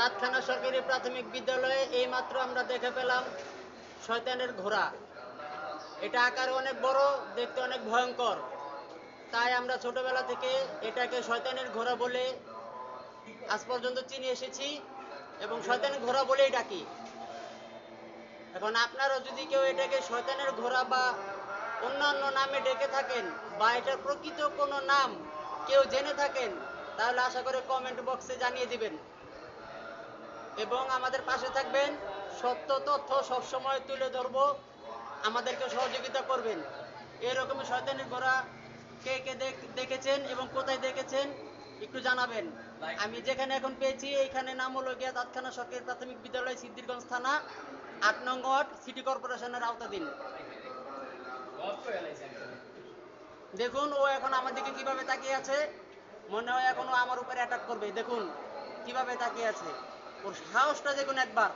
তাৎখানা সরকারি প্রাথমিক বিদ্যালয়ে এইমাত্র আমরা দেখে পেলাম শয়তানের ঘোড়া। এটা আকারে অনেক বড়, দেখতে অনেক ভয়ঙ্কর। তাই আমরা ছোটবেলা থেকে এটাকে শয়তানের ঘোড়া বলে আজ পর্যন্ত চিনে এসেছি এবং শয়তানের ঘোড়া বলেই ডাকি। এখন আপনারা যদি কেউ এটাকে শয়তানের ঘোড়া বা অন্যান্য নামে ডেকে থাকেন বা এটার প্রকৃত কোনো নাম কেউ জেনে থাকেন, তাহলে আশা করে কমেন্ট বক্সে জানিয়ে দিবেন। এবং আমাদের পাশে থাকবেন সত্য তথ্য সবসময় তুলে ধরবো। আমাদেরকে সহযোগিতা করবেন। এরকমই শয়তানের ঘোড়া কে কে দেখেছেন এবং কোথায় দেখেছেন একটু জানাবেন। আমি যেখানে এখন পেয়েছি, এইখানে নাম হলো গিয়া তাৎক্ষণা সরকারি প্রাথমিক বিদ্যালয়, সিদ্ধিরগঞ্জ থানা, আট নং ওয়ার্ড, সিটি কর্পোরেশনের আওতাধীন। দেখুন, ও এখন আমার দিকে কীভাবে তাকিয়ে আছে? মনে হয় এখন ও আমার উপরে অ্যাটাক করবে। দেখুন, কীভাবে তাকিয়ে আছে। ওর সাহসটা দেখুন একবার